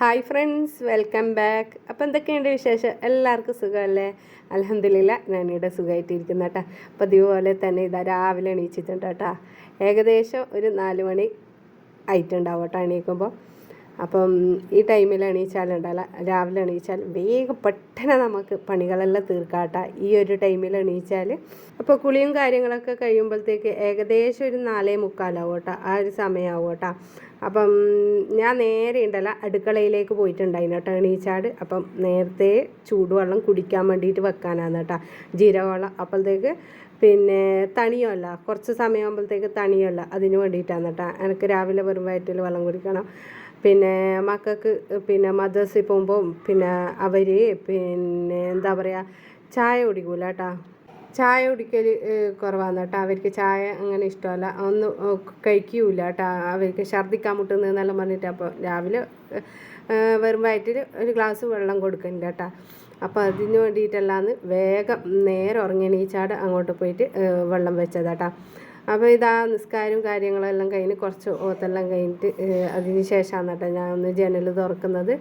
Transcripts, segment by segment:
Hi friends welcome back. അപ്പോൾ എന്തൊക്കെയുണ്ട് വിശേഷം? എല്ലാവർക്കും സുഖമല്ലേ? അലഹമില്ല ഞാനിവിടെ സുഖമായിട്ടിരിക്കുന്ന കേട്ടോ. പതിവ് അതുപോലെ തന്നെ ഇതാ രാവിലെ എണീച്ചിട്ടുണ്ട് കേട്ടോ. ഏകദേശം ഒരു നാല് മണി ആയിട്ടുണ്ടാവും കേട്ടോ എണീക്കുമ്പോൾ അപ്പം ഈ ടൈമിൽ എണീച്ചാൽ ഉണ്ടല്ല രാവിലെ എണീച്ചാൽ വേഗം പെട്ടെന്ന് നമുക്ക് പണികളെല്ലാം തീർക്കാട്ട ഈ ഒരു ടൈമിൽ എണീച്ചാൽ അപ്പോൾ കുളിയും കാര്യങ്ങളൊക്കെ കഴിയുമ്പോഴത്തേക്ക് ഏകദേശം ഒരു നാലേ മുക്കാലാവോട്ട ആ ഒരു സമയമാവോട്ട അപ്പം ഞാൻ നേരെ ഉണ്ടല്ല അടുക്കളയിലേക്ക് പോയിട്ടുണ്ടായിരുന്നു കേട്ടോ എണീച്ചാട് അപ്പം നേരത്തെ ചൂടുവെള്ളം കുടിക്കാൻ വേണ്ടിയിട്ട് വെക്കാനാണ് കേട്ടോ. ജീരകവെള്ളം അപ്പോഴത്തേക്ക് പിന്നെ തണിയല്ല കുറച്ച് സമയമാകുമ്പോഴത്തേക്ക് തണിയല്ല അതിന് വേണ്ടിയിട്ടാണ് കേട്ടോ. എനിക്ക് രാവിലെ വെറും വയറ്റിൽ വെള്ളം കുടിക്കണം. പിന്നെ മക്കൾക്ക് പിന്നെ മദ്രസയിൽ പോകുമ്പോൾ പിന്നെ അവർ പിന്നെ എന്താ പറയുക ചായ കുടിക്കൂല കേട്ടോ ചായ കുടിക്കൽ കുറവാണ് കേട്ടോ. അവർക്ക് ചായ അങ്ങനെ ഇഷ്ടമല്ല. ഒന്ന് കഴിക്കൂല കേട്ടോ അവർക്ക് ഛർദ്ദിക്കാൻ മുട്ടുന്നതെന്നെല്ലാം പറഞ്ഞിട്ട് അപ്പോൾ രാവിലെ വെറും വയറ്റിൽ ഒരു ഗ്ലാസ് വെള്ളം കൊടുക്കുന്നുണ്ട് കേട്ടോ അപ്പോൾ അതിന് വേണ്ടിയിട്ടല്ലാന്ന് വേഗം നേരെ ഉറങ്ങിയണീച്ചാട് അങ്ങോട്ട് പോയിട്ട് വെള്ളം വെച്ചതാട്ടാ. അപ്പോൾ ഇതാ നിസ്കാരവും കാര്യങ്ങളെല്ലാം കഴിഞ്ഞ് കുറച്ച് ഓത്തെല്ലാം കഴിഞ്ഞിട്ട് അതിന് ശേഷമാണ് കേട്ടോ ഞാൻ ഒന്ന് ജനൽ തുറക്കുന്നത്.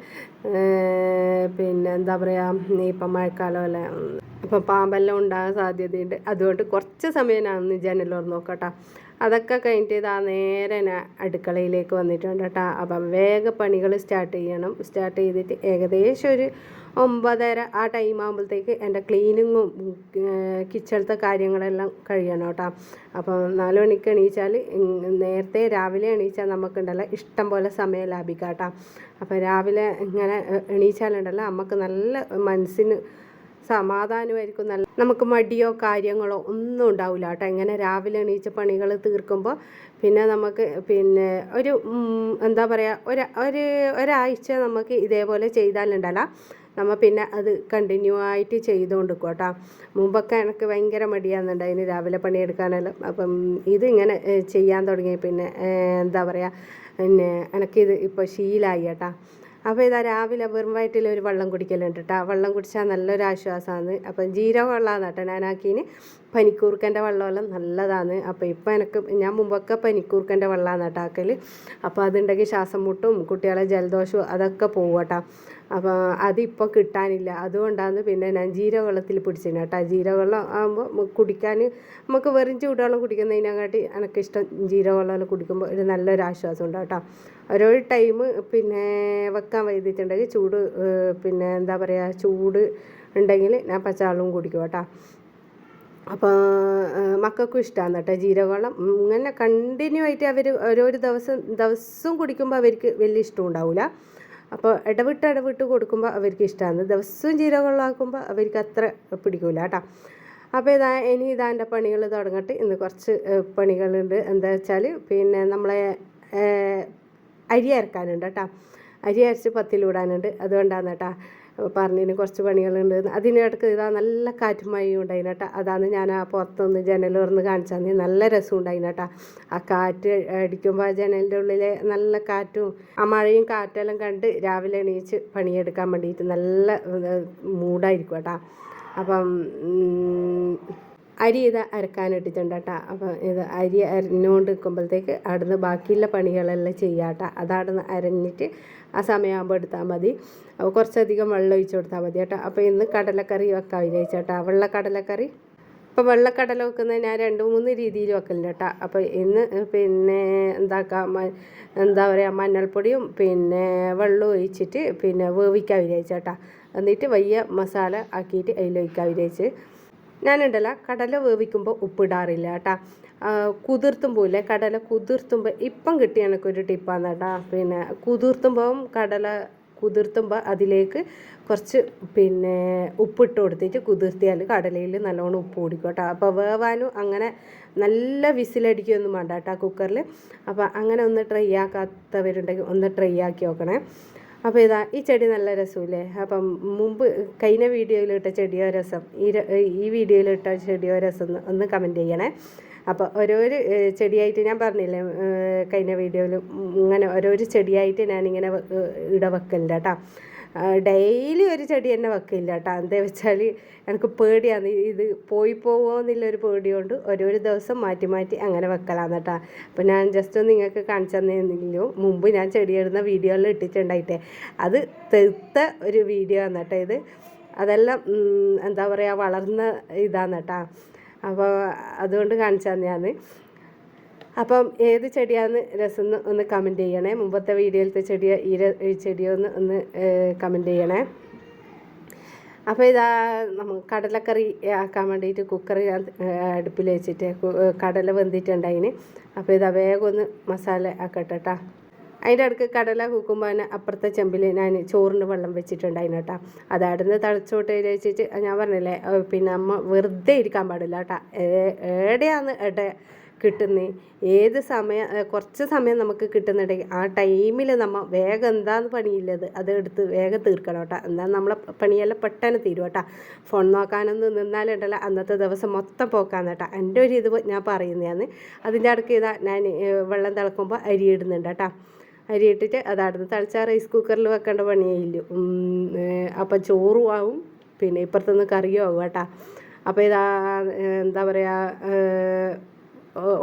പിന്നെ എന്താ പറയുക ഇപ്പം മഴക്കാലമല്ലേ അപ്പോൾ പാമ്പെല്ലാം ഉണ്ടാകാൻ സാധ്യതയുണ്ട്. അതുകൊണ്ട് കുറച്ച് സമയം ഞാൻ ഒന്ന് തുറന്ന് നോക്കട്ടോ. അതൊക്കെ കഴിഞ്ഞിട്ട് ഇതാ നേരെ ഞാൻ അടുക്കളയിലേക്ക് വന്നിട്ടുണ്ട് കേട്ടോ. അപ്പം വേഗ പണികൾ സ്റ്റാർട്ട് ചെയ്യണം. സ്റ്റാർട്ട് ചെയ്തിട്ട് ഏകദേശം ഒരു ഒമ്പതര ആ ടൈം ആകുമ്പോഴത്തേക്ക് എന്റെ ക്ലീനിങ്ങും കിച്ചണത്തെ കാര്യങ്ങളെല്ലാം കഴിയണം കേട്ടോ. അപ്പം നാല് മണിക്ക് എണീച്ചാൽ നേരത്തെ രാവിലെ എണീച്ചാൽ നമുക്കുണ്ടല്ലോ ഇഷ്ടം പോലെ സമയം ലാഭിക്കാം കേട്ടോ. അപ്പോൾ രാവിലെ ഇങ്ങനെ എണീച്ചാലുണ്ടല്ലോ നമുക്ക് നല്ല മനസ്സിന് സമാധാനമായിരിക്കും. നല്ല നമുക്ക് മടിയോ കാര്യങ്ങളോ ഒന്നും ഉണ്ടാവില്ല കേട്ടോ. ഇങ്ങനെ രാവിലെ എണീച്ച പണികൾ തീർക്കുമ്പോൾ പിന്നെ നമുക്ക് പിന്നെ ഒരു എന്താ പറയുക ഒരു ഒരു ഒരാഴ്ച നമുക്ക് ഇതേപോലെ ചെയ്താലുണ്ടല്ല. നമ്മൾ പിന്നെ അത് കണ്ടിന്യൂ ആയിട്ട് ചെയ്തുകൊണ്ട് കേട്ടോ. മുമ്പൊക്കെ എനിക്ക് ഭയങ്കര മടിയാണെന്നുണ്ടായിന് രാവിലെ പണിയെടുക്കാനെല്ലാം. അപ്പം ഇതിങ്ങനെ ചെയ്യാൻ തുടങ്ങി. പിന്നെ എന്താ പറയുക പിന്നെ എനിക്കിത് ഇപ്പോൾ ശീലമായി കേട്ടോ. അപ്പോൾ ഇതാ രാവിലെ വെറും വയറ്റിൽ ഒരു വെള്ളം കുടിക്കലുണ്ട് കേട്ടോ വെള്ളം കുടിച്ചാൽ നല്ലൊരു ആശ്വാസമാണ് അപ്പം ജീരകം വെള്ളമാണ് കേട്ടോ ഞാനാക്കീന് പനിക്കൂർക്കന്റെ വെള്ളമെല്ലാം നല്ലതാണ്. അപ്പോൾ ഇപ്പം എനിക്ക് ഞാൻ മുമ്പൊക്കെ പനിക്കൂർക്കന്റെ വെള്ളമാണ് കേട്ടോ ആക്കൽ അപ്പോൾ അതുണ്ടെങ്കിൽ ശ്വാസം മുട്ടും കുട്ടികളെ ജലദോഷവും അതൊക്കെ പോവും കേട്ടോ അപ്പോൾ അതിപ്പോൾ കിട്ടാനില്ല. അതുകൊണ്ടാണ് പിന്നെ ഞാൻ ജീരകവെള്ളത്തിൽ പിടിച്ചത് കേട്ടോ. ജീരകവെള്ളം ആകുമ്പോൾ കുടിക്കാൻ നമുക്ക് വെറും ചൂടുവെള്ളം കുടിക്കുന്നതിനെക്കാട്ടി എനിക്കിഷ്ടം ജീരകവെള്ളം കുടിക്കുമ്പോൾ ഒരു നല്ലൊരു ആശ്വാസം ഉണ്ട് കേട്ടോ. ഓരോ ടൈം പിന്നെ വെക്കാൻ വൈകിട്ടുണ്ടെങ്കിൽ ചൂട് പിന്നെ എന്താ പറയുക ചൂട് ഉണ്ടെങ്കിൽ ഞാൻ പച്ചവെള്ളവും കുടിക്കും കേട്ടോ. അപ്പോൾ മക്കൾക്കും ഇഷ്ടമാണ് കേട്ടോ ജീരകവെള്ളം. ഇങ്ങനെ കണ്ടിന്യൂ ആയിട്ട് അവർ ഓരോരോ ദിവസം ദിവസവും കുടിക്കുമ്പോൾ അവർക്ക് വലിയ ഇഷ്ടം ഉണ്ടാവില്ല അപ്പോൾ ഇടവിട്ട് ഇടവിട്ട് കൊടുക്കുമ്പോൾ അവർക്ക് ഇഷ്ടമാണ്. ദിവസവും ജീരകവെള്ളമാക്കുമ്പോൾ അവർക്ക് അത്ര പിടിക്കില്ല കേട്ടോ. അപ്പോൾ ഇതാ ഇനി ഇതാ എന്റെ പണികൾ തുടങ്ങട്ടെ. ഇന്ന് കുറച്ച് പണികളുണ്ട്. എന്താ വെച്ചാൽ പിന്നെ നമ്മളെ അരി അരക്കാനുണ്ട് കേട്ടോ. അരി അരച്ച് പത്തിൽ വിടാനുണ്ട് അതുകൊണ്ടാണ് കേട്ടോ. പറഞ്ഞതിന് കുറച്ച് പണികളുണ്ട്. അതിനിടക്ക് ഇതാ നല്ല കാറ്റും മഴയും ഉണ്ടായിന് അതാണ് ഞാൻ ആ പുറത്തുനിന്ന് ജനൽ തുറന്ന് കാണിച്ചാൽ നല്ല രസം ഉണ്ടായിന് ആ കാറ്റ് അടിക്കുമ്പോൾ ആ ജനലിന്റെ ഉള്ളിലെ നല്ല കാറ്റും ആ മഴയും കാറ്റെല്ലാം കണ്ട് രാവിലെ എണീച്ച് പണിയെടുക്കാൻ വേണ്ടിയിട്ട് നല്ല മൂഡായിരിക്കും കേട്ടോ. അപ്പം അരി ഇത് അരക്കാനിട്ടിട്ടുണ്ട് കേട്ടോ. അപ്പം ഇത് അരി അരിഞ്ഞുകൊണ്ട് നിൽക്കുമ്പോഴത്തേക്ക് അവിടുന്ന് ബാക്കിയുള്ള പണികളെല്ലാം ചെയ്യാം കേട്ടോ. അതവിടുന്ന് അരഞ്ഞിട്ട് ആ സമയമാകുമ്പോൾ എടുത്താൽ മതി. അപ്പോൾ കുറച്ചധികം വെള്ളം ഒഴിച്ച് കൊടുത്താൽ മതി കേട്ടോ. അപ്പോൾ ഇന്ന് കടലക്കറി വെക്കാൻ വിചാരിച്ചേട്ടാ വെള്ള കടലക്കറി. ഇപ്പോൾ വെള്ളക്കടല വെക്കുന്നത് ഞാൻ രണ്ട് മൂന്ന് രീതിയിൽ വെക്കലുണ്ട് കേട്ടോ. അപ്പോൾ ഇന്ന് പിന്നെ എന്താക്കാം എന്താ പറയുക മഞ്ഞൾപ്പൊടിയും പിന്നെ വെള്ളം ഒഴിച്ചിട്ട് പിന്നെ വേവിക്കാൻ വിചാരിച്ചേട്ടാ എന്നിട്ട് വലിയ മസാല ആക്കിയിട്ട് അതിലൊഴിക്കാൻ വിചാരിച്ച്. ഞാനുണ്ടല്ല കടല വേവിക്കുമ്പോൾ ഉപ്പിടാറില്ല കേട്ടോ. കുതിർത്തുമ്പോൾ ഇല്ലേ കടല കുതിർത്തുമ്പോൾ ഇപ്പം കിട്ടിയ എനിക്കൊരു ടിപ്പാന്ന് കേട്ടോ. പിന്നെ കുതിർത്തുമ്പോൾ കടല കുതിർത്തുമ്പോൾ അതിലേക്ക് കുറച്ച് പിന്നെ ഉപ്പിട്ട് കൊടുത്തിട്ട് കുതിർത്തിയാൽ കടലയിൽ നല്ലോണം ഉപ്പ് കുടിക്കും കേട്ടോ. അപ്പോൾ വേവാനും അങ്ങനെ നല്ല വിസിലടിക്കുകയൊന്നും വേണ്ട കേട്ടോ കുക്കറിൽ അപ്പോൾ അങ്ങനെ ഒന്ന് ട്രൈ ആക്കാത്തവരുണ്ടെങ്കിൽ ഒന്ന് ട്രൈ ആക്കി നോക്കണേ. അപ്പോൾ ഇതാ ഈ ചെടി നല്ല രസമില്ലേ? അപ്പം മുമ്പ് കഴിഞ്ഞ വീഡിയോയിലിട്ട ചെടിയോ രസം ഈ ഈ വീഡിയോയിലിട്ട ചെടിയോ രസം ഒന്ന് കമന്റ് ചെയ്യണേ. അപ്പോൾ ഓരോരു ചെടിയായിട്ട് ഞാൻ പറഞ്ഞില്ലേ കഴിഞ്ഞ വീഡിയോയിൽ ഇങ്ങനെ ഓരോരു ചെടിയായിട്ട് ഞാനിങ്ങനെ വെ- ഏഹ്, ഇട വെക്കലുണ്ട് കേട്ടോ. ഡെയിലി ഒരു ചെടി തന്നെ വെക്കില്ല കേട്ടോ. എന്താ വെച്ചാൽ എനിക്ക് പേടിയാണ്. ഇത് പോയി പോവോ എന്നുള്ളൊരു പേടി കൊണ്ട് ഓരോരു ദിവസം മാറ്റി മാറ്റി അങ്ങനെ വെക്കലാന്ന് കേട്ടോ. അപ്പോൾ ഞാൻ ജസ്റ്റ് ഒന്ന് നിങ്ങൾക്ക് കാണിച്ചു തന്നിരുന്നെങ്കിലും മുമ്പ് ഞാൻ ചെടി ചെടിയിടുന്ന വീഡിയോയിൽ ഇട്ടിട്ടുണ്ടായിട്ടേ. അത് തെത്ത ഒരു വീഡിയോ ആണ് കേട്ടോ ഇത്. അതെല്ലാം എന്താ പറയുക വളർന്ന ഇതാണ് കേട്ടോ. അപ്പോൾ അതുകൊണ്ട് കാണിച്ചാൽ ഞാൻ അപ്പം ഏത് ചെടിയാന്ന് രസം ഒന്ന് കമന്റ് ചെയ്യണേ. മുമ്പത്തെ വീഡിയോയിലത്തെ ചെടിയോ ഈ ചെടിയോ ഒന്ന് ഒന്ന് കമന്റ് ചെയ്യണേ. അപ്പോൾ ഇതാ നമ്മൾ കടലക്കറി ആക്കാൻ വേണ്ടിയിട്ട് കുക്കർ ഞാൻ അടുപ്പിൽ വെച്ചിട്ട് കടല വെന്തിട്ടുണ്ടായിന് അപ്പോൾ ഇതാ വേഗം ഒന്ന് മസാല ആക്കട്ടെ കേട്ടോ അതിന്റെ അടുക്ക് കടല കൂക്കുമ്പോൾ അപ്പുറത്തെ ചെമ്പിൽ ഞാൻ ചോറിന് വെള്ളം വെച്ചിട്ടുണ്ടായിന് കേട്ടോ. അത് അവിടുന്ന് തളിച്ചോട്ട് വെച്ചിട്ട് ഞാൻ പറഞ്ഞില്ലേ പിന്നെ അമ്മ വെറുതെ ഇരിക്കാൻ പാടില്ല കേട്ടോ. എവിടെയാന്ന് എടെ കിട്ടുന്നത് ഏത് സമയം കുറച്ച് സമയം നമുക്ക് കിട്ടുന്നുണ്ടെങ്കിൽ ആ ടൈമിൽ നമ്മൾ വേഗം എന്താന്ന് പണിയില്ലത് അത്. എടുത്ത് വേഗം തീർക്കണം കേട്ടോ. എന്നാൽ നമ്മളെ പണിയെല്ലാം പെട്ടെന്ന് തീരും കേട്ടോ. ഫോൺ നോക്കാനൊന്നും നിന്നാലുണ്ടല്ലോ അന്നത്തെ ദിവസം മൊത്തം പോക്കാന്ന് കേട്ടോ. എന്റെ ഒരു ഇത് ഞാൻ പറയുന്നതാണ്. അതിന്റെ അടുക്ക് ഇതാ ഞാൻ വെള്ളം തിളക്കുമ്പോൾ അരി ഇടുന്നുണ്ട് കേട്ടോ. അരി ഇട്ടിട്ട് അത് അടുത്ത് തളിച്ചാൽ റൈസ് കുക്കറിൽ വെക്കേണ്ട ഇല്ല അപ്പം ചോറും ആവും പിന്നെ ഇപ്പുറത്തുനിന്ന് കറിയും ആവും കേട്ടോ. അപ്പോൾ ഇതാ എന്താ പറയുക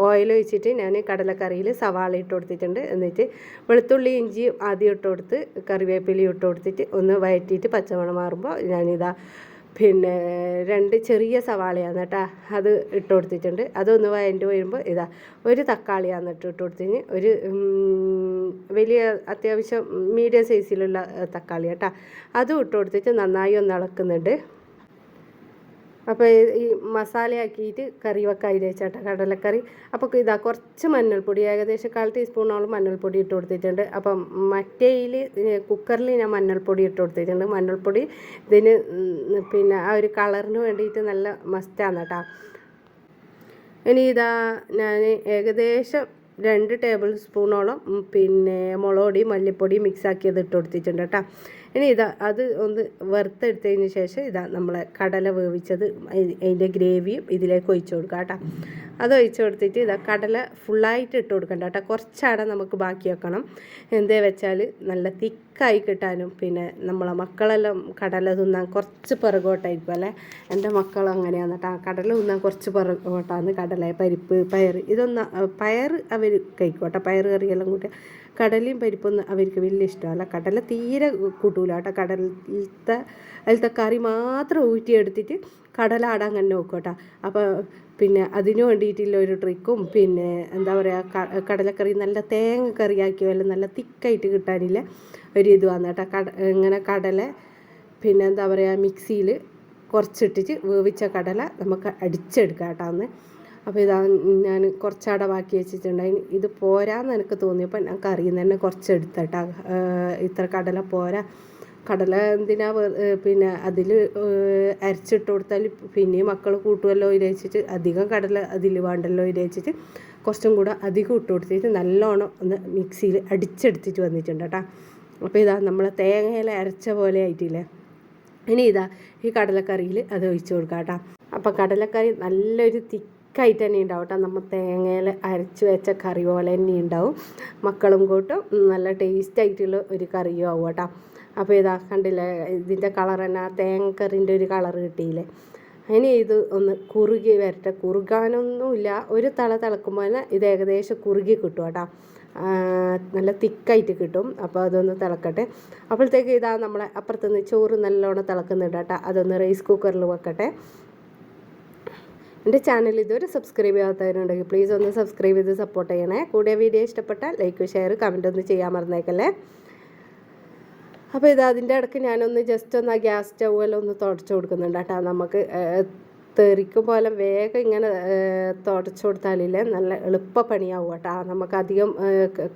ഓയിൽ ഒഴിച്ചിട്ട് ഞാൻ കടലക്കറിയിൽ സവാള ഇട്ട് കൊടുത്തിട്ടുണ്ട്. എന്നിട്ട് വെളുത്തുള്ളി ഇഞ്ചി ആദ്യം ഇട്ട് കൊടുത്ത് കറിവേപ്പിലയും ഇട്ട് കൊടുത്തിട്ട് ഒന്ന് വഴറ്റിയിട്ട് പച്ചമണം മാറുമ്പോൾ ഞാനിതാ പിന്നെ രണ്ട് ചെറിയ സവാളയാണ് കേട്ടോ. അത് ഇട്ട് കൊടുത്തിട്ടുണ്ട്. അതൊന്ന് വഴറ്റി വരുമ്പോൾ ഇതാ ഒരു തക്കാളിയാണ് ഇട്ട് ഇട്ട് കൊടുത്തിന്. ഒരു വലിയ അത്യാവശ്യം മീഡിയം സൈസിലുള്ള തക്കാളി കേട്ടോ. അതും ഇട്ട് കൊടുത്തിട്ട് നന്നായി ഒന്ന് ഇളക്കുന്നുണ്ട്. അപ്പോൾ ഈ മസാലയാക്കിയിട്ട് കറി വെക്കാൻ വിചാരിച്ചാട്ട. കടലക്കറി. അപ്പോൾ ഇതാ കുറച്ച് മഞ്ഞൾപ്പൊടി ഏകദേശം കാൽ ടീസ്പൂണോളം മഞ്ഞൾപ്പൊടി ഇട്ട് കൊടുത്തിട്ടുണ്ട്. അപ്പം മറ്റേയിൽ കുക്കറിൽ ഞാൻ മഞ്ഞൾപ്പൊടി ഇട്ട് കൊടുത്തിട്ടുണ്ട്. മഞ്ഞൾപ്പൊടി ഇതിന് പിന്നെ ആ ഒരു കളറിന് വേണ്ടിയിട്ട് നല്ല മസ്റ്റാണ് കേട്ടോ ഇനി ഇതാ ഞാൻ ഏകദേശം രണ്ട് ടേബിൾ സ്പൂണോളം പിന്നെ മുളകൊടി മല്ലിപ്പൊടി മിക്സ് അത് ഇട്ട് കൊടുത്തിട്ടുണ്ട് കേട്ടോ ഇനി ഇതാ അത് ഒന്ന് വറുത്തെടുത്തതിന് ശേഷം ഇതാ നമ്മളെ കടല വേവിച്ചത് അതിന്റെ ഗ്രേവിയും ഇതിലേക്ക് ഒഴിച്ചു കൊടുക്കുക കേട്ടോ. അത് ഒഴിച്ചു കൊടുത്തിട്ട് ഇതാ കടല ഫുള്ളായിട്ട് ഇട്ട് കൊടുക്കണ്ട കേട്ടോ. കുറച്ചവിടെ നമുക്ക് ബാക്കി വെക്കണം. എന്തേ വെച്ചാൽ നല്ല തിക്കായി കിട്ടാനും പിന്നെ നമ്മളെ മക്കളെല്ലാം കടല തിന്നാൻ കുറച്ച് പിറകോട്ടായിരിക്കും അല്ലേ? എന്റെ മക്കൾ അങ്ങനെയാണ് കേട്ടോ. കടല തിന്നാൻ കുറച്ച് പിറകോട്ടാണ് കടല പരിപ്പ് പയർ ഇതൊന്ന് പയർ അവർ കഴിക്കും കേട്ടോ. പയർ കറിയെല്ലാം കൂട്ടി കടലയും പരിപ്പൊന്നും അവർക്ക് വലിയ ഇഷ്ടമല്ല. കടല തീരെ കൂട്ടൂല കേട്ടോ. കടലത്തെ അതിലത്തെ കറി മാത്രം ഊറ്റിയെടുത്തിട്ട് കടല ആടാൻ തന്നെ നോക്കും കേട്ടോ. അപ്പോൾ പിന്നെ അതിനു വേണ്ടിയിട്ടുള്ള ഒരു ട്രിക്കും പിന്നെ എന്താ പറയുക കടലക്കറി നല്ല തേങ്ങ കറിയാക്കിയോ വല്ല നല്ല തിക്കായിട്ട് കിട്ടാനില്ല ഒരു ഇത് വന്നു കേട്ടോ. കട ഇങ്ങനെ കടല പിന്നെ എന്താ പറയുക മിക്സിയിൽ കുറച്ചിട്ടിട്ട് വേവിച്ച കടല നമുക്ക് അടിച്ചെടുക്കാം കേട്ടോ അന്ന്. അപ്പോൾ ഇതാ ഞാൻ കുറച്ചവിടെ ബാക്കി വെച്ചിട്ടുണ്ടായി ഇത് പോരാന്ന് എനിക്ക് തോന്നിയപ്പോൾ ഞാൻ കറിയിൽ തന്നെ കുറച്ച് എടുത്തട്ടാ. ഇത്ര കടല പോരാ. കടല എന്തിനാ പിന്നെ അതിൽ അരച്ചിട്ട് കൊടുത്താൽ പിന്നെയും മക്കൾ കൂട്ടുമല്ലോ ഇരയിച്ചിട്ട് അധികം കടല അതിൽ വേണ്ടല്ലോ ഇരയിച്ചിട്ട് കുറച്ചും കൂടെ അധികം ഇട്ട് കൊടുത്തിട്ട് നല്ലോണം ഒന്ന് മിക്സിയിൽ അടിച്ചെടുത്തിട്ട് വന്നിട്ടുണ്ട് കേട്ടോ അപ്പോൾ ഇതാ നമ്മളെ തേങ്ങയിൽ അരച്ച പോലെ ആയിട്ടില്ലേ? ഇനി ഇതാ ഈ കടലക്കറിയിൽ അത് ഒഴിച്ചു കൊടുക്കാം കേട്ടോ അപ്പോൾ കടലക്കറി നല്ലൊരു തിക്കായിട്ട് തന്നെ ഉണ്ടാവും കേട്ടോ നമ്മൾ തേങ്ങയിൽ അരച്ച് വെച്ച കറി പോലെ തന്നെ ഉണ്ടാവും മക്കളും കൂട്ടും നല്ല ടേസ്റ്റ് ആയിട്ടുള്ള ഒരു കറിയും ആവും കേട്ടോ അപ്പോൾ ഇതാ കണ്ടില്ലേ ഇതിന്റെ കളർ തന്നെ ആ തേങ്ങക്കറിന്റെ ഒരു കളർ കിട്ടിയില്ലേ? അതിന് ഇത് ഒന്ന് കുറുകി വരട്ടെ. കുറുകാനൊന്നുമില്ല. ഒരു തള തിളക്കുമ്പോൾ തന്നെ ഇത് ഏകദേശം കുറുകി കിട്ടും കേട്ടോ നല്ല തിക്കായിട്ട് കിട്ടും. അപ്പോൾ അതൊന്ന് തിളക്കട്ടെ. അപ്പോഴത്തേക്ക് ഇതാ നമ്മളെ അപ്പുറത്തുനിന്ന് ചോറ് നല്ലോണം തിളക്കുന്നുണ്ട് കേട്ടോ. അതൊന്ന് റൈസ് കുക്കറിൽ വെക്കട്ടെ. എന്റെ ചാനൽ ഇതുവരെ സബ്സ്ക്രൈബ് ചെയ്യാത്തവരുണ്ടെങ്കിൽ പ്ലീസ് ഒന്ന് സബ്സ്ക്രൈബ് ചെയ്ത് സപ്പോർട്ട് ചെയ്യണേ. കൂടിയ വീഡിയോ ഇഷ്ടപ്പെട്ടാൽ ലൈക്ക് ഷെയർ കമന്റ് ഒന്ന് ചെയ്യാൻ മറന്നേക്കല്ലേ? അപ്പോൾ ഇത് അതിന്റെ ഇടയ്ക്ക് ഞാനൊന്ന് ജസ്റ്റ് ഒന്ന് ആ ഗ്യാസ് സ്റ്റൗവെല്ലാം ഒന്ന് തുടച്ചു കൊടുക്കുന്നുണ്ട് കേട്ടോ. നമുക്ക് തെറിക്കും പോലെ വേഗം ഇങ്ങനെ തുടച്ചു കൊടുത്താലില്ലേ നല്ല എളുപ്പ പണിയാവും കേട്ടോ നമുക്ക് അധികം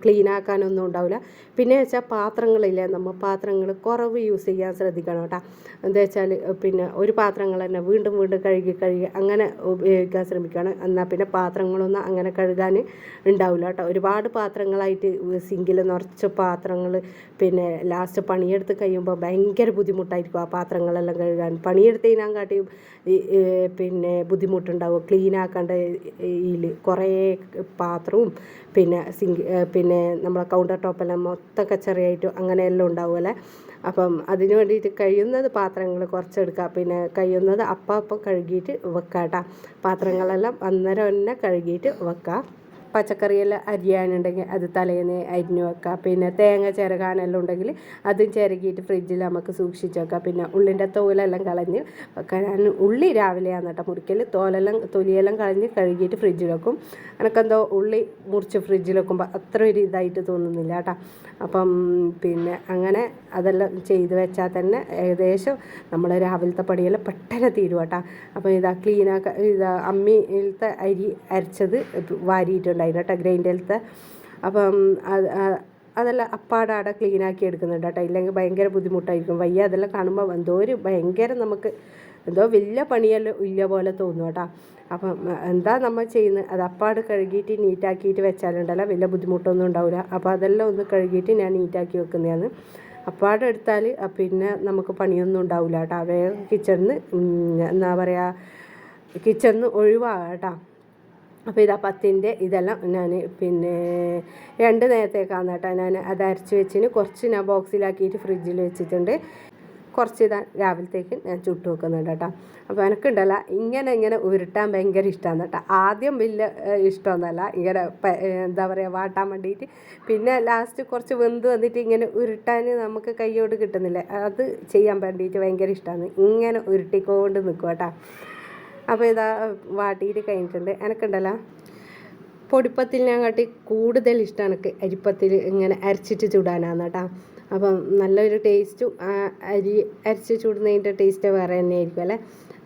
ക്ലീൻ ആക്കാനൊന്നും ഉണ്ടാവില്ല. പിന്നെ വെച്ചാൽ പാത്രങ്ങളില്ലേ നമ്മൾ പാത്രങ്ങൾ കുറവ് യൂസ് ചെയ്യാൻ ശ്രദ്ധിക്കണം കേട്ടോ. എന്താ വെച്ചാൽ പിന്നെ ഒരു പാത്രങ്ങൾ തന്നെ വീണ്ടും വീണ്ടും കഴുകി കഴുകി അങ്ങനെ ഉപയോഗിക്കാൻ ശ്രമിക്കണം എന്നാൽ പിന്നെ പാത്രങ്ങളൊന്നും അങ്ങനെ കഴുകാൻ ഉണ്ടാവില്ല കേട്ടോ. ഒരുപാട് പാത്രങ്ങളായിട്ട് സിങ്കിൽ നിറച്ച് പാത്രങ്ങൾ പിന്നെ ലാസ്റ്റ് പണിയെടുത്ത് കഴിയുമ്പോൾ ഭയങ്കര ബുദ്ധിമുട്ടായിരിക്കും ആ പാത്രങ്ങളെല്ലാം കഴുകാൻ. പണിയെടുത്തതിനാൻ കാട്ടിയും പിന്നെ ബുദ്ധിമുട്ടുണ്ടാവും. ക്ലീൻ ആക്കേണ്ട ഇതിൽ കുറേ പാത്രവും പിന്നെ സിങ്ക് പിന്നെ നമ്മളെ കൗണ്ടർ ടോപ്പെല്ലാം മൊത്തം കച്ചറിയായിട്ടും അങ്ങനെയെല്ലാം ഉണ്ടാവുമല്ലേ അപ്പം അതിന് വേണ്ടിയിട്ട് കഴിയുന്നത് പാത്രങ്ങൾ കുറച്ചെടുക്കുക. പിന്നെ കഴിയുന്നത് അപ്പം അപ്പം കഴുകിയിട്ട് വെക്കാം കേട്ടോ. പാത്രങ്ങളെല്ലാം അന്നേരം തന്നെ കഴുകിയിട്ട് വെക്കാം പച്ചക്കറിയെല്ലാം അരിയാനുണ്ടെങ്കിൽ അത് തലേന്ന് അരിഞ്ഞു വെക്കാം. പിന്നെ തേങ്ങ ചിരകാനെല്ലാം ഉണ്ടെങ്കിൽ അതും ചിരകിയിട്ട് ഫ്രിഡ്ജിൽ നമുക്ക് സൂക്ഷിച്ച് വെക്കാം. പിന്നെ ഉള്ളിന്റെ തോലെല്ലാം കളഞ്ഞ് വെക്കാൻ ഉള്ളി രാവിലെയാണ് കേട്ടോ മുറിക്കൽ തോലെല്ലാം തൊലിയെല്ലാം കളഞ്ഞ് കഴുകിയിട്ട് ഫ്രിഡ്ജിൽ വെക്കും. എനിക്കെന്തോ ഉള്ളി മുറിച്ച് ഫ്രിഡ്ജിൽ വെക്കുമ്പോൾ അത്ര ഒരു ഇതായിട്ട് തോന്നുന്നില്ല കേട്ടോ. അപ്പം പിന്നെ അങ്ങനെ അതെല്ലാം ചെയ്ത് വെച്ചാൽ തന്നെ ഏകദേശം നമ്മൾ രാവിലത്തെ പടിയെല്ലാം പെട്ടെന്ന് തീരും അപ്പം ഇതാ ക്ലീനാക്ക ഇതാ അമ്മിയിലത്തെ അരി അരച്ചത് വാരിയിട്ടുണ്ടായിരുന്നു കേട്ടോ ഗ്രൈൻഡറിലത്തെ അപ്പം അതെല്ലാം അതെല്ലാം അപ്പാടാടെ ക്ലീനാക്കി എടുക്കുന്നുണ്ട് കേട്ടോ. ഇല്ലെങ്കിൽ ഭയങ്കര ബുദ്ധിമുട്ടായിരിക്കും. വയ്യ അതെല്ലാം കാണുമ്പോൾ എന്തോ ഒരു ഭയങ്കര നമുക്ക് എന്തോ വലിയ പണിയെല്ലാം ഇല്ല പോലെ തോന്നും കേട്ടോ. അപ്പം എന്താ നമ്മൾ ചെയ്യുന്നത്? അത് അപ്പാട് കഴുകിയിട്ട് നീറ്റാക്കിയിട്ട് വെച്ചാലുണ്ടല്ലോ വലിയ ബുദ്ധിമുട്ടൊന്നും ഉണ്ടാവില്ല. അപ്പോൾ അതെല്ലാം ഒന്ന് കഴുകിയിട്ട് ഞാൻ നീറ്റാക്കി വെക്കുന്നതാണ്. അപ്പാട് എടുത്താൽ പിന്നെ നമുക്ക് പണിയൊന്നും ഉണ്ടാവില്ല കേട്ടോ. വേഗം കിച്ചണിന്ന് എന്താ പറയുക കിച്ചണിന്ന് ഒഴിവാകാം കേട്ടോ. അപ്പോൾ ഇതാ പത്തിന്റെ ഇതെല്ലാം ഞാൻ പിന്നെ രണ്ട് നേരത്തേക്കാണ് കേട്ടോ ഞാൻ അത് അരച്ച് വെച്ചിന്. കുറച്ച് ഞാൻ ബോക്സിലാക്കിയിട്ട് ഫ്രിഡ്ജിൽ വെച്ചിട്ടുണ്ട്. കുറച്ച് ഇതാ രാവിലത്തേക്ക് ഞാൻ ചുട്ടു വെക്കുന്നുണ്ട് കേട്ടോ. അപ്പോൾ എനിക്കുണ്ടല്ല ഇങ്ങനെ ഇങ്ങനെ ഉരുട്ടാൻ ഭയങ്കര ഇഷ്ടമാണ് കേട്ടോ. ആദ്യം വലിയ ഇഷ്ടമൊന്നുമല്ല. ഇങ്ങനെ എന്താ പറയുക വാട്ടാൻ വേണ്ടിയിട്ട്. പിന്നെ ലാസ്റ്റ് കുറച്ച് വെന്ത് വന്നിട്ട് ഇങ്ങനെ ഉരുട്ടാൻ നമുക്ക് കൈയോട് കിട്ടുന്നില്ല. അത് ചെയ്യാൻ വേണ്ടിയിട്ട് ഭയങ്കര ഇഷ്ടമാണ് ഇങ്ങനെ ഉരുട്ടിക്കൊണ്ട് നിൽക്കും കേട്ടോ. അപ്പോൾ ഇതാ വാട്ടിയിട്ട് കഴിഞ്ഞിട്ടുണ്ട്. എനിക്കുണ്ടല്ലോ? പൊടിപ്പത്തിൽ ഞാൻ കാട്ടി കൂടുതൽ ഇഷ്ടം എനിക്ക് അരിപ്പത്തിൽ ഇങ്ങനെ അരച്ചിട്ട് ചൂടാനാണ് കേട്ടോ. അപ്പം നല്ലൊരു ടേസ്റ്റും അരി അരച്ച് ചൂടുന്നതിന്റെ ടേസ്റ്റ് വേറെ തന്നെ ആയിരിക്കും അല്ലേ?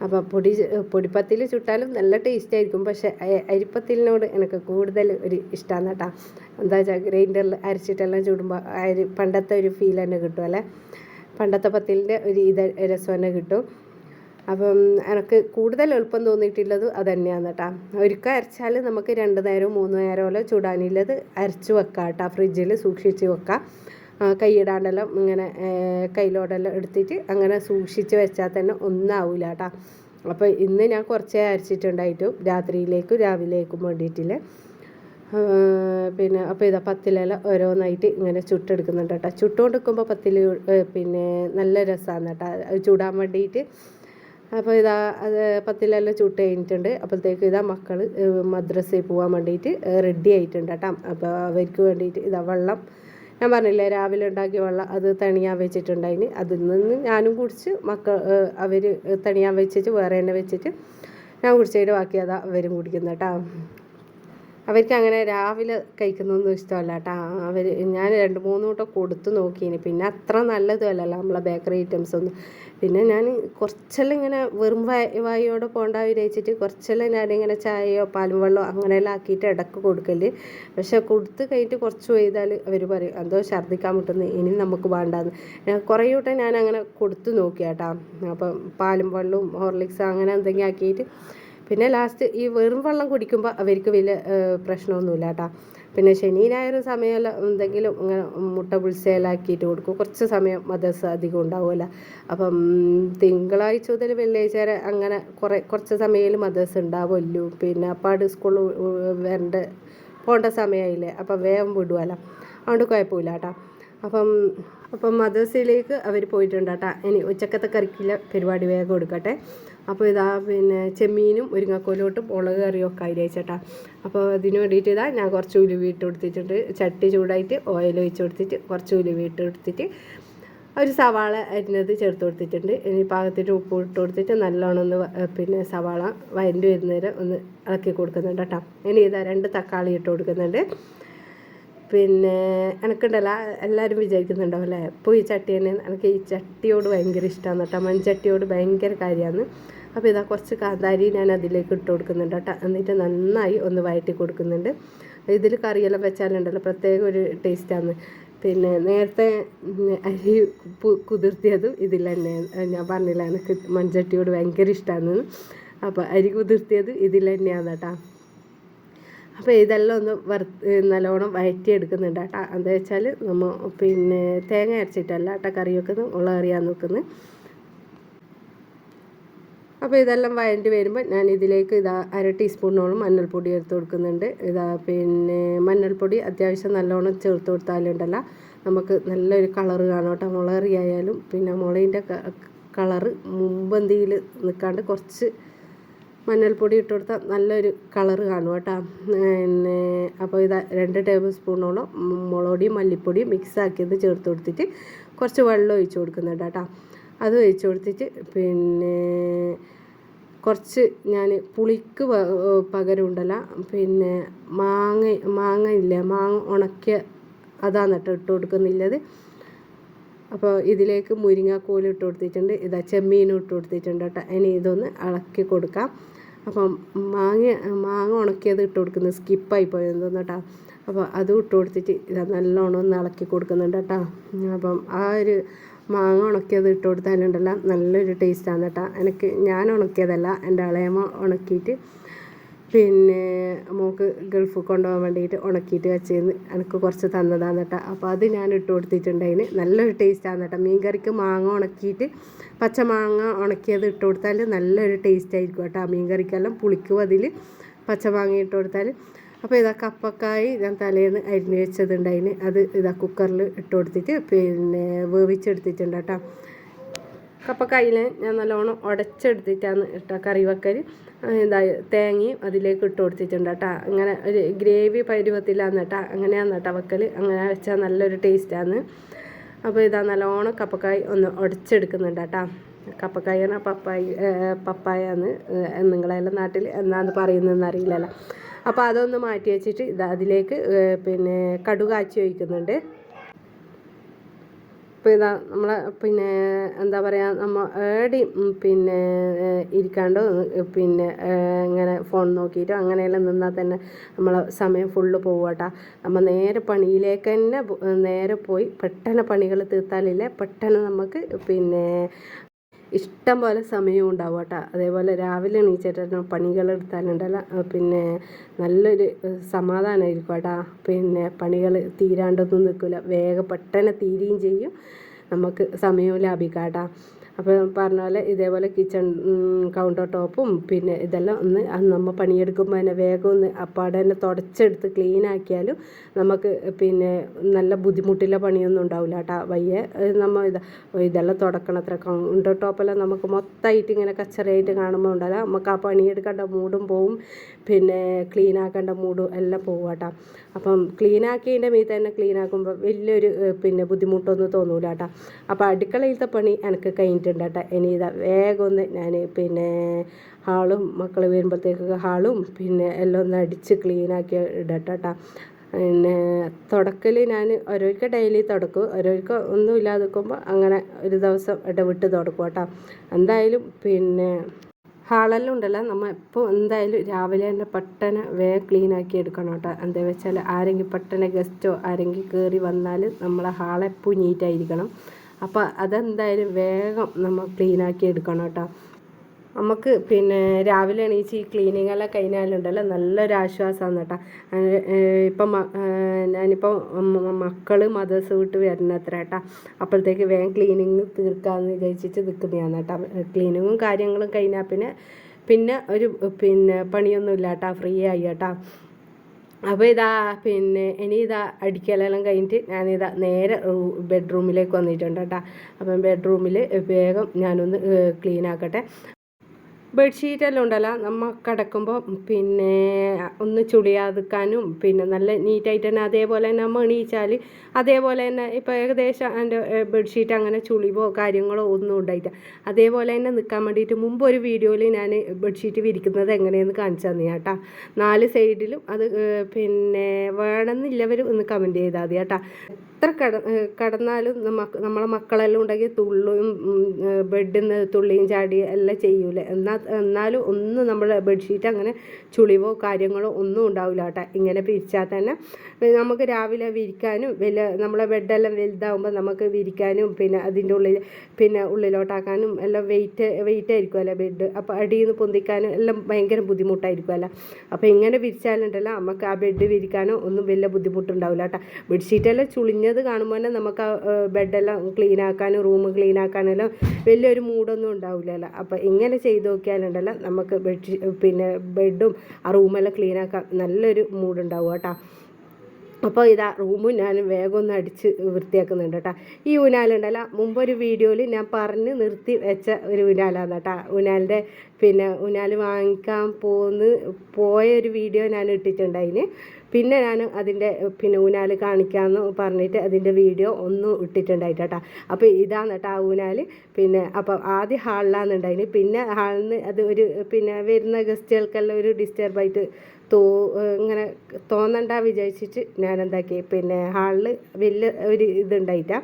അപ്പോൾ പൊടി പൊടിപ്പത്തിൽ ചുട്ടാലും നല്ല ടേസ്റ്റ് ആയിരിക്കും. പക്ഷേ അരിപ്പത്തിലിനോട് എനിക്ക് കൂടുതൽ ഒരു ഇഷ്ടമാണ് കേട്ടോ. എന്താ വെച്ചാൽ ഗ്രൈൻഡറിൽ അരച്ചിട്ടെല്ലാം ചൂടുമ്പോൾ പണ്ടത്തെ ഒരു ഫീൽ തന്നെ കിട്ടും അല്ലേ? പണ്ടത്തെ പത്തിലിന്റെ ഒരു ഇത് രസം തന്നെ കിട്ടും. അപ്പം എനിക്ക് കൂടുതൽ എളുപ്പം തോന്നിയിട്ടുള്ളത് അത് തന്നെയാണ് കേട്ടോ ഒരിക്കൽ അരച്ചാൽ നമുക്ക് രണ്ട് നേരവും മൂന്ന് നേരമല്ലോ ചൂടാനുള്ളത് അരച്ച് വെക്കാം കേട്ടോ ഫ്രിഡ്ജിൽ സൂക്ഷിച്ച് വെക്കാം. കൈയിടാണ്ടെല്ലാം ഇങ്ങനെ കയ്യിലോടെല്ലാം എടുത്തിട്ട് അങ്ങനെ സൂക്ഷിച്ച് വെച്ചാൽ തന്നെ ഒന്നാവില്ല കേട്ടോ അപ്പോൾ ഇന്ന് ഞാൻ കുറച്ചേ അരച്ചിട്ടുണ്ടായിട്ടും രാത്രിയിലേക്കും രാവിലേക്കും വേണ്ടിയിട്ടില്ല. പിന്നെ അപ്പോൾ ഇതാ പത്തിലെല്ലാം ഓരോന്നായിട്ട് ഇങ്ങനെ ചുട്ടെടുക്കുന്നുണ്ട് കേട്ടോ ചുട്ടുകൊണ്ടിരിക്കുമ്പോൾ പത്തിൽ പിന്നെ നല്ല രസമാണ് കേട്ടോ ചൂടാൻ വേണ്ടിയിട്ട് അപ്പോൾ ഇതാ അത് പത്തിലെല്ലാം ചുട്ട് കഴിഞ്ഞിട്ടുണ്ട്. അപ്പോഴത്തേക്ക് ഇതാ മക്കൾ മദ്രസയിൽ പോകാൻ വേണ്ടിയിട്ട് റെഡി ആയിട്ടുണ്ട് കേട്ടോ. അപ്പോൾ അവർക്ക് വേണ്ടിയിട്ട് ഇതാ വെള്ളം ഞാൻ പറഞ്ഞില്ലേ രാവിലെ ഉണ്ടാക്കിയ വെള്ളം അത് തണിയാൻ വെച്ചിട്ടുണ്ടായിന്. അതിൽ നിന്ന് ഞാനും കുടിച്ച് മക്കൾ അവർ തണിയാൻ വെച്ചിട്ട് വേറെ തന്നെ വെച്ചിട്ട് ഞാൻ കുടിച്ചതിന്റെ ബാക്കി അതാ അവരും കുടിക്കുന്നത് കേട്ടോ. അവർക്ക് അങ്ങനെ രാവിലെ കഴിക്കുന്നൊന്നും ഇഷ്ടമല്ല കേട്ടോ. അവർ ഞാൻ രണ്ട് മൂന്ന് വട്ടം കൊടുത്തു നോക്കിയിന്. പിന്നെ അത്ര നല്ലതുമല്ലല്ലോ നമ്മളെ ബേക്കറി ഐറ്റംസ് ഒന്നും. പിന്നെ ഞാൻ കുറച്ചെല്ലാം ഇങ്ങനെ വെറും വായോടെ പോകണ്ട വിചാരിച്ചിട്ട് കുറച്ചെല്ലാം ഞാനിങ്ങനെ ചായയോ പാലും വെള്ളമോ അങ്ങനെയെല്ലാം ആക്കിയിട്ട് ഇടയ്ക്ക് കൊടുക്കൽ. പക്ഷെ കൊടുത്ത് കഴിഞ്ഞിട്ട് കുറച്ച് ചെയ്താൽ അവർ പറയും എന്തോ ഛർദ്ദിക്കാൻ മുട്ടുന്നു ഇനി നമുക്ക് വേണ്ടാന്ന്. കുറേ വട്ടം ഞാൻ അങ്ങനെ കൊടുത്തു നോക്കിയാട്ടാ. അപ്പം പാലും വെള്ളവും ഹോർലിക്സ് അങ്ങനെ എന്തെങ്കിലും ആക്കിയിട്ട് പിന്നെ ലാസ്റ്റ് ഈ വെറും വെള്ളം കുടിക്കുമ്പോൾ അവർക്ക് വലിയ പ്രശ്നമൊന്നുമില്ല കേട്ടോ. പിന്നെ ശനി ഞായർ സമയമെല്ലാം എന്തെങ്കിലും ഇങ്ങനെ മുട്ട പുളിസേലാക്കിയിട്ട് കൊടുക്കും. കുറച്ച് സമയം മദർസ് അധികം ഉണ്ടാവുമല്ലോ. അപ്പം തിങ്കളാഴ്ച മുതൽ വെള്ളിയാഴ്ച വരെ അങ്ങനെ കുറേ കുറച്ച് സമയത്തിൽ മദർസ് ഉണ്ടാവുമല്ലോ. പിന്നെ അപ്പാട് സ്കൂളിൽ വരേണ്ട പോകേണ്ട സമയമായില്ലേ? അപ്പം വേഗം വിടുമല്ലോ അതുകൊണ്ട് കുഴപ്പമില്ല കേട്ടോ. അപ്പം അപ്പം മദേഴ്സിലേക്ക് അവർ പോയിട്ടുണ്ട് കേട്ടോ. ഇനി ഉച്ചക്കത്തെ കറിക്കുള്ള പരിപാടി വേഗം എടുക്കട്ടെ അപ്പോൾ ഇതാ പിന്നെ ചെമ്മീനും മുരിങ്ങക്കോലോട്ടും മുളക് കറിയൊക്കെ അരിയച്ചേട്ടാ അപ്പോൾ അതിന് വേണ്ടിയിട്ട് ഇതാ ഞാൻ കുറച്ച് ഉലുവി ഇട്ട് കൊടുത്തിട്ടുണ്ട്. ചട്ടി ചൂടായിട്ട് ഓയിൽ ഒഴിച്ച് കൊടുത്തിട്ട് കുറച്ച് ഉലുവി ഇട്ട് കൊടുത്തിട്ട് ഒരു സവാള അരിഞ്ഞത് ചേർത്ത് കൊടുത്തിട്ടുണ്ട്. ഇനി പാകത്തിന് ഉപ്പ് ഇട്ട് കൊടുത്തിട്ട് നല്ലോണം ഒന്ന് പിന്നെ സവാള വരണ്ടി വരുന്നേരം ഒന്ന് ഇളക്കി കൊടുക്കുന്നുണ്ട് കേട്ടോ. ഇനി ഇതാ രണ്ട് തക്കാളി ഇട്ട് കൊടുക്കുന്നുണ്ട്. പിന്നെ എനിക്കുണ്ടല്ലോ എല്ലാവരും വിചാരിക്കുന്നുണ്ടാവും അല്ലേ? ഇപ്പോൾ ഈ ചട്ടി തന്നെ എനിക്ക് ഈ ചട്ടിയോട് ഭയങ്കര ഇഷ്ടമാണ് കേട്ടോ. മൺചട്ടിയോട് ഭയങ്കര കാര്യമാണ് അപ്പോൾ ഇതാ കുറച്ച് കാന്താരി ഞാൻ അതിലേക്ക് ഇട്ട് കൊടുക്കുന്നുണ്ട് കേട്ടോ. എന്നിട്ട് നന്നായി ഒന്ന് വയറ്റി കൊടുക്കുന്നുണ്ട്. ഇതിൽ കറിയെല്ലാം വെച്ചാലുണ്ടല്ലോ പ്രത്യേക ഒരു ടേസ്റ്റാണ് പിന്നെ നേരത്തെ അരി കുതിർത്തിയതും ഇതിൽ തന്നെ ഞാൻ പറഞ്ഞില്ല എനിക്ക് മൺചട്ടിയോട് ഭയങ്കര ഇഷ്ടമാണ് അപ്പോൾ അരി കുതിർത്തിയത് ഇതിൽ തന്നെയാണ് കേട്ടോ. അപ്പോൾ ഇതെല്ലാം ഒന്ന് വറുത്ത് നല്ലോണം വഴറ്റിയെടുക്കുന്നുണ്ട് കേട്ടോ. എന്താ വെച്ചാൽ നമ്മൾ പിന്നെ തേങ്ങ അരച്ചിട്ടല്ല കേട്ടോ കറി വെക്കുന്നത് ഉള്ള കറിയാണ് നോക്കുന്നത് അപ്പോൾ ഇതെല്ലാം വഴണ്ടി വരുമ്പോൾ ഞാൻ ഇതിലേക്ക് ഇതാ അര ടീസ്പൂണോളം മഞ്ഞൾപ്പൊടി എടുത്ത് കൊടുക്കുന്നുണ്ട്. ഇതാ പിന്നെ മഞ്ഞൾപ്പൊടി അത്യാവശ്യം നല്ലോണം ചേർത്ത് കൊടുത്താലുണ്ടല്ല നമുക്ക് നല്ലൊരു കളറ് കാണും കേട്ടോ. മുളകറി ആയാലും പിന്നെ മുളകിന്റെ കളറ് മുമ്പന്തിയിൽ നിൽക്കാണ്ട് കുറച്ച് മഞ്ഞൾപ്പൊടി ഇട്ട് കൊടുത്താൽ നല്ലൊരു കളറ് കാണും കേട്ടോ. പിന്നെ അപ്പോൾ ഇത് രണ്ട് ടേബിൾ സ്പൂണോളം മുളകൊടിയും മല്ലിപ്പൊടിയും മിക്സ് ആക്കിയത് ചേർത്ത് കൊടുത്തിട്ട് കുറച്ച് വെള്ളം ഒഴിച്ച് കൊടുക്കുന്നുണ്ട് കേട്ടോ അത് ഒഴിച്ച് കൊടുത്തിട്ട് പിന്നെ കുറച്ച് ഞാൻ പുളിക്ക് പകരം ഉണ്ടല്ല പിന്നെ മാങ്ങ മാങ്ങ ഇല്ല മാങ്ങ ഉണക്കിയ അതാണ് കേട്ടോ ഇട്ട് കൊടുക്കുന്നില്ലത്. അപ്പോൾ ഇതിലേക്ക് മുരിങ്ങാക്കോൽ ഇട്ട് കൊടുത്തിട്ടുണ്ട് ഇതാ ചെമ്മീനും ഇട്ട് കൊടുത്തിട്ടുണ്ട് കേട്ടോ. ഇനി ഇതൊന്ന് ഇളക്കി കൊടുക്കാം. അപ്പം മാങ്ങ മാങ്ങ ഉണക്കിയത് ഇട്ട് കൊടുക്കുന്നത് സ്കിപ്പായി തോന്നുന്നു കേട്ടോ അപ്പോൾ അത് ഇട്ട് കൊടുത്തിട്ട് ഇതാ നല്ലോണം ഒന്ന് ഇളക്കി കൊടുക്കുന്നുണ്ട് കേട്ടോ അപ്പം ആ ഒരു മാങ്ങ ഉണക്കിയത് ഇട്ട് കൊടുത്താലുണ്ടല്ലോ നല്ലൊരു ടേസ്റ്റാണ് കേട്ടോ എനിക്ക് ഞാൻ ഉണക്കിയതല്ല എന്റെ ഇളയമ്മ ഉണക്കിയിട്ട് പിന്നെ മോൾക്ക് ഗൾഫ് കൊണ്ടുപോകാൻ വേണ്ടിയിട്ട് ഉണക്കിയിട്ട് വെച്ചിരുന്ന്. എനിക്ക് കുറച്ച് തന്നതാണ് കേട്ടോ അപ്പോൾ അത് ഞാൻ ഇട്ട് കൊടുത്തിട്ടുണ്ടായിന് നല്ലൊരു ടേസ്റ്റാണ് കേട്ടോ മീൻ കറിക്ക് മാങ്ങ ഉണക്കിയിട്ട് പച്ചമാങ്ങ ഉണക്കിയത് ഇട്ട് കൊടുത്താൽ നല്ലൊരു ടേസ്റ്റ് ആയിരിക്കും കേട്ടോ. മീൻ കറിക്കെല്ലാം പുളിക്കും അതിൽ പച്ചമാങ്ങ ഇട്ട് കൊടുത്താൽ. അപ്പോൾ ഇതാ കപ്പക്കായി ഞാൻ തലേന്ന് അരിഞ്ഞ് വെച്ചതുണ്ടായിന് അത് ഇതാ കുക്കറിൽ ഇട്ട് കൊടുത്തിട്ട് പിന്നെ വേവിച്ചെടുത്തിട്ടുണ്ട് കേട്ടോ. കപ്പക്കായിൽ ഞാൻ നല്ലോണം ഉടച്ചെടുത്തിട്ടാണ് ഇട്ട കറി വെക്കൽ എന്താ തേങ്ങയും അതിലേക്ക് ഇട്ട് കൊടുത്തിട്ടുണ്ട് കേട്ടോ. അങ്ങനെ ഒരു ഗ്രേവി പരുവത്തിലാന്ന് കേട്ടോ. അങ്ങനെയാന്ന് കേട്ടോ വെക്കൽ അങ്ങനെ വെച്ചാൽ നല്ലൊരു ടേസ്റ്റാണ് അപ്പോൾ ഇതാ നല്ലോണം കപ്പക്കായ് ഒന്ന് ഉടച്ചെടുക്കുന്നുണ്ട് കേട്ടോ. കപ്പക്കായാണ് പപ്പായ പപ്പായാന്ന് നിങ്ങളെല്ലാം നാട്ടിൽ എന്നാന്ന് പറയുന്നതെന്ന് അറിയില്ലല്ലോ. അപ്പോൾ അതൊന്ന് മാറ്റി വെച്ചിട്ട് ഇത് അതിലേക്ക് പിന്നെ കടുകാച്ചി ഒഴിക്കുന്നുണ്ട്. ഇപ്പോൾ ഇതാ നമ്മളെ പിന്നെ എന്താ പറയുക നമ്മൾ ഏടി പിന്നെ ഇരിക്കാണ്ട് പിന്നെ ഇങ്ങനെ ഫോൺ നോക്കിയിട്ടോ അങ്ങനെയെല്ലാം നിന്നാൽ തന്നെ നമ്മൾ സമയം ഫുള്ള് പോവാട്ടോ നമ്മൾ നേരെ പണിയിലേക്ക് തന്നെ നേരെ പോയി പെട്ടെന്ന് പണികൾ തീർത്താലില്ലേ പെട്ടെന്ന് നമുക്ക് പിന്നെ ഇഷ്ടം പോലെ സമയവും ഉണ്ടാവും കേട്ടോ. അതേപോലെ രാവിലെ എണീച്ചിട്ട് പണികൾ എടുത്താലുണ്ടല്ല. പിന്നെ നല്ലൊരു സമാധാനമായിരിക്കും കേട്ടോ. പിന്നെ പണികൾ തീരാണ്ടൊന്നും നിൽക്കില്ല. വേഗം പെട്ടെന്ന് തീരുകയും ചെയ്യും. നമുക്ക് സമയവും ലാഭിക്കാം കേട്ടോ. അപ്പോൾ പറഞ്ഞ പോലെ ഇതേപോലെ കിച്ചൺ കൗണ്ടർ ടോപ്പും പിന്നെ ഇതെല്ലാം ഒന്ന് നമ്മൾ പണിയെടുക്കുമ്പോൾ തന്നെ വേഗം ഒന്ന് അപ്പാടെ തന്നെ തുടച്ചെടുത്ത് ക്ലീൻ ആക്കിയാലും നമുക്ക് പിന്നെ നല്ല ബുദ്ധിമുട്ടില്ല പണിയൊന്നും ഉണ്ടാവില്ല കേട്ടോ വയ്യ നമ്മൾ ഇത് ഇതെല്ലാം തുടക്കണം അത്ര കൗണ്ടർ ടോപ്പെല്ലാം നമുക്ക് മൊത്തമായിട്ട് ഇങ്ങനെ കച്ചറയായിട്ട് കാണുമ്പോൾ ഉണ്ടാവില്ല. നമുക്ക് ആ പണിയെടുക്കേണ്ട മൂടും പോവും. പിന്നെ ക്ലീൻ ആക്കേണ്ട മൂഡും എല്ലാം പോകും കേട്ടോ അപ്പം ക്ലീൻ ആക്കിയതിന്റെ മീതെ തന്നെ ക്ലീൻ ആക്കുമ്പോൾ വലിയൊരു പിന്നെ ബുദ്ധിമുട്ടൊന്നും തോന്നൂല കേട്ടോ അപ്പോൾ അടുക്കളയിലത്തെ പണി എനിക്ക് കഴിഞ്ഞിട്ടുണ്ട് കേട്ടോ ഇനി ഇതാ വേഗം ഒന്ന് ഞാൻ പിന്നെ ഹാളും മക്കൾ വരുമ്പോഴത്തേക്കൊക്കെ ഹാളും പിന്നെ എല്ലാം ഒന്ന് അടിച്ച് ക്ലീനാക്കി ഇടട്ടെ കേട്ടോ പിന്നെ തുടക്കൽ ഞാൻ ഓരോരിക്ക ഡെയിലി തുടക്കും. ഓരോരിക്ക ഒന്നും ഇല്ലാതെ നിൽക്കുമ്പോൾ അങ്ങനെ ഒരു ദിവസം ഇടവിട്ട് തുടക്കും കേട്ടോ എന്തായാലും പിന്നെ ഹാളെല്ലാം ഉണ്ടല്ലോ. നമ്മൾ ഇപ്പോൾ എന്തായാലും രാവിലെ തന്നെ പെട്ടെന്ന് വേഗം ക്ലീൻ ആക്കി എടുക്കണം കേട്ടോ. എന്താ വെച്ചാൽ ആരെങ്കിലും പെട്ടെന്ന് ഗസ്റ്റോ ആരെങ്കിലും കയറി വന്നാൽ നമ്മളെ ഹാളെപ്പോൾ നീറ്റായിരിക്കണം അപ്പോൾ അതെന്തായാലും വേഗം നമ്മൾ ക്ലീൻ ആക്കി എടുക്കണം കേട്ടോ. നമുക്ക് പിന്നെ രാവിലെ എണീച്ച് ഈ ക്ലീനിങ് എല്ലാം കഴിഞ്ഞാലുണ്ടല്ലോ നല്ലൊരു ആശ്വാസമാണ് കേട്ടോ. ഇപ്പം ഞാനിപ്പോൾ മക്കൾ മദേഴ്സ് വിട്ട് വരുന്നത്ര കേട്ടോ. അപ്പോഴത്തേക്ക് വേഗം ക്ലീനിങ് തീർക്കാമെന്ന് വിചാരിച്ചിട്ട് നിൽക്കുന്നതാണ് കേട്ടോ. ക്ലീനിങ്ങും കാര്യങ്ങളും കഴിഞ്ഞാൽ പിന്നെ പിന്നെ ഒരു പിന്നെ പണിയൊന്നും ഇല്ല കേട്ടോ ഫ്രീ ആയി കേട്ടോ. അപ്പോൾ ഇതാ പിന്നെ ഇനി ഇതാ അടിക്കലെല്ലാം കഴിഞ്ഞിട്ട് ഞാനിതാ നേരെ ബെഡ്റൂമിലേക്ക് വന്നിട്ടുണ്ട് കേട്ടോ. അപ്പം ബെഡ്റൂമിൽ വേഗം ഞാനൊന്ന് ക്ലീൻ ആക്കട്ടെ. ബെഡ്ഷീറ്റെല്ലാം ഉണ്ടല്ലോ. നമ്മൾ കിടക്കുമ്പോൾ പിന്നെ ഒന്ന് ചുളിയാതിക്കാനും പിന്നെ നല്ല നീറ്റായിട്ട് തന്നെ അതേപോലെ തന്നെ നമ്മൾ എണീച്ചാൽ അതേപോലെ തന്നെ ഇപ്പോൾ ഏകദേശം എന്റെ ബെഡ്ഷീറ്റ് അങ്ങനെ ചുളിവോ കാര്യങ്ങളോ ഒന്നും ഉണ്ടായിട്ട് അതേപോലെ തന്നെ നിൽക്കാൻ വേണ്ടിയിട്ട് മുമ്പ് ഒരു വീഡിയോയിൽ ഞാൻ ബെഡ്ഷീറ്റ് വിരിക്കുന്നത് എങ്ങനെയെന്ന് കാണിച്ചു തന്നെ കേട്ടോ നാല് സൈഡിലും അത് പിന്നെ വേണമെന്നില്ലവർ ഒന്ന് കമന്റ് ചെയ്താൽ മതി കേട്ടോ എത്ര കട കടന്നാലും നമുക്ക് നമ്മളെ മക്കളെല്ലാം ഉണ്ടെങ്കിൽ തുള്ളും ബെഡിൽ നിന്ന് തുള്ളിയും ചാടിയും എല്ലാം ചെയ്യൂല. എന്നാൽ എന്നാലും ഒന്നും നമ്മൾ ബെഡ്ഷീറ്റ് അങ്ങനെ ചുളിവോ കാര്യങ്ങളോ ഒന്നും ഉണ്ടാവില്ല കേട്ടോ. ഇങ്ങനെ പിരിച്ചാൽ തന്നെ. നമുക്ക് രാവിലെ വിരിക്കാനും വലിയ നമ്മളെ ബെഡെല്ലാം വലുതാവുമ്പോൾ നമുക്ക് വിരിക്കാനും പിന്നെ അതിന്റെ ഉള്ളിൽ പിന്നെ ഉള്ളിലോട്ടാക്കാനും എല്ലാം വെയിറ്റ് വെയിറ്റ് ആയിരിക്കുമല്ലോ ബെഡ്. അപ്പോൾ അടിയിൽ നിന്ന് പൊന്തിക്കാനും എല്ലാം ഭയങ്കര ബുദ്ധിമുട്ടായിരിക്കുമല്ലോ. അപ്പോൾ ഇങ്ങനെ വിരിച്ചാലുണ്ടല്ലോ നമുക്ക് ആ ബെഡ് വിരിക്കാനോ ഒന്നും വലിയ ബുദ്ധിമുട്ടുണ്ടാവില്ല കേട്ടോ. ബെഡ്ഷീറ്റെല്ലാം ചുളിഞ്ഞ കഴിഞ്ഞത് കാണുമ്പോൾ തന്നെ നമുക്ക് ബെഡെല്ലാം ക്ലീൻ ആക്കാനും റൂം ക്ലീൻ ആക്കാനെല്ലാം വലിയൊരു മൂഡൊന്നും ഉണ്ടാവില്ലല്ലോ. അപ്പോൾ ഇങ്ങനെ ചെയ്ത് നോക്കിയാലുണ്ടല്ലോ നമുക്ക് ബെഡ്ഷീ പിന്നെ ബെഡും ആ റൂമെല്ലാം ക്ലീൻ ആക്കാൻ നല്ലൊരു മൂഡുണ്ടാവും കേട്ടോ. അപ്പോൾ ഇതാ റൂമും ഞാൻ വേഗം ഒന്ന് അടിച്ച് വൃത്തിയാക്കുന്നുണ്ട് കേട്ടോ. ഈ ഉനാലുണ്ടല്ല മുമ്പൊരു വീഡിയോയിൽ ഞാൻ പറഞ്ഞ് നിർത്തി വെച്ച ഒരു ഉനാലാണ് കേട്ടോ. ഉനാലിന്റെ പിന്നെ ഉനാൽ വാങ്ങിക്കാൻ പോന്ന് പോയ ഒരു വീഡിയോ ഞാൻ ഇട്ടിട്ടുണ്ടായിന്. പിന്നെ ഞാൻ അതിന്റെ പിന്നെ ഊനാൽ കാണിക്കാമെന്ന് പറഞ്ഞിട്ട് അതിന്റെ വീഡിയോ ഒന്നും ഇട്ടിട്ടുണ്ടായിട്ട് കേട്ടോ അപ്പോൾ ഇതാണ് കേട്ടോ ആ ഊനാൽ പിന്നെ അപ്പോൾ ആദ്യം ഹാളിലാണെന്നുണ്ടായിന് പിന്നെ ഹാളിൽ നിന്ന് അത് ഒരു പിന്നെ വരുന്ന ഗസ്റ്റുകൾക്കെല്ലാം ഒരു ഡിസ്റ്റർബായിട്ട് തോ ഇങ്ങനെ തോന്നണ്ട വിചാരിച്ചിട്ട് ഞാൻ എന്താക്കി പിന്നെ ഹാളിൽ വലിയ ഒരു ഇതുണ്ടായിട്ടാ.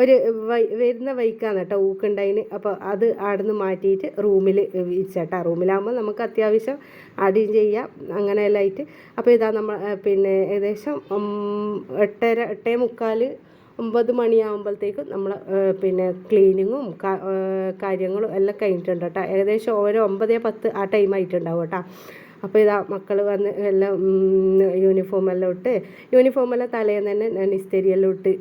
ഒരു വൈ വരുന്ന വൈക്കാണ് കേട്ടോ ഊക്കുണ്ടായിന്. അപ്പോൾ അത് അവിടുന്ന് മാറ്റിയിട്ട് റൂമിൽ വിരിച്ചേട്ടാ. റൂമിലാകുമ്പോൾ നമുക്ക് അത്യാവശ്യം അടിയും ചെയ്യാം അങ്ങനെയെല്ലാം ആയിട്ട്. അപ്പോൾ ഇതാ നമ്മൾ പിന്നെ ഏകദേശം എട്ടര എട്ടേ മുക്കാൽ ഒമ്പത് മണിയാകുമ്പോഴത്തേക്കും നമ്മൾ പിന്നെ ക്ലീനിങ്ങും കാര്യങ്ങളും എല്ലാം കഴിഞ്ഞിട്ടുണ്ട് കേട്ടോ. ഏകദേശം ഓരോ ഒമ്പതേ പത്ത് ആ ടൈം ആയിട്ടുണ്ടാവും കേട്ടോ. അപ്പോൾ ഇതാ മക്കൾ വന്ന് എല്ലാം യൂണിഫോം എല്ലാം ഇട്ട് യൂണിഫോം എല്ലാം തലേന്ന് തന്നെ ഞാൻ ഇസ്തരിയെല്ലാം ഇട്ട്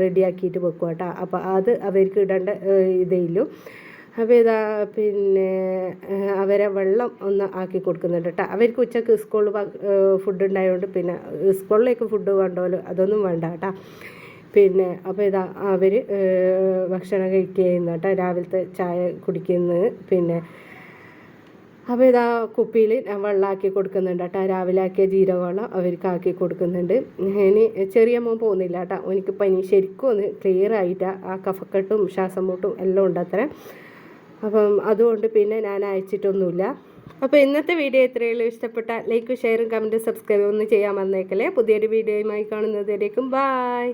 റെഡിയാക്കിയിട്ട് വെക്കും കേട്ടോ അപ്പോൾ അത് അവർക്ക് ഇടേണ്ട ഇതേലും അപ്പോൾ ഇതാ പിന്നെ അവരെ വെള്ളം ഒന്ന് ആക്കി കൊടുക്കുന്നുണ്ട് കേട്ടോ അവർക്ക് ഉച്ചയ്ക്ക് സ്കൂളിൽ ഫുഡ് ഉണ്ടായതുകൊണ്ട് പിന്നെ സ്കൂളിലേക്ക് ഫുഡ് വേണ്ടല്ലോ അതൊന്നും വേണ്ട കേട്ടോ പിന്നെ അപ്പോൾ ഇതാ അവർ ഭക്ഷണം കഴിക്കുകയെന്ന് കേട്ടോ രാവിലത്തെ ചായ കുടിക്കുന്നത് പിന്നെ അപ്പോൾ ഇതാ കുപ്പിയിൽ ഞാൻ വെള്ളമാക്കി കൊടുക്കുന്നുണ്ട് കേട്ടോ. രാവിലെ ആക്കിയ ജീരകവെള്ളം അവർക്ക് ആക്കി കൊടുക്കുന്നുണ്ട്. ഇനി ചെറിയ മോൻ പോകുന്നില്ല കേട്ടോ. എനിക്ക് പനി ശരിക്കും ഒന്ന് ക്ലിയർ ആയിട്ട് ആ കഫക്കെട്ടും ശ്വാസം മുട്ടും എല്ലാം ഉണ്ട് അത്ര. അപ്പം അതുകൊണ്ട് പിന്നെ ഞാൻ അയച്ചിട്ടൊന്നുമില്ല. അപ്പോൾ ഇന്നത്തെ വീഡിയോ എത്രയുള്ളൂ ഇഷ്ടപ്പെട്ട ലൈക്ക് ഷെയറും കമന്റും സബ്സ്ക്രൈബ് ഒന്നും ചെയ്യാൻ വന്നേക്കല്ലേ പുതിയൊരു വീഡിയോയുമായി കാണുന്നതിലേക്കും ബായ്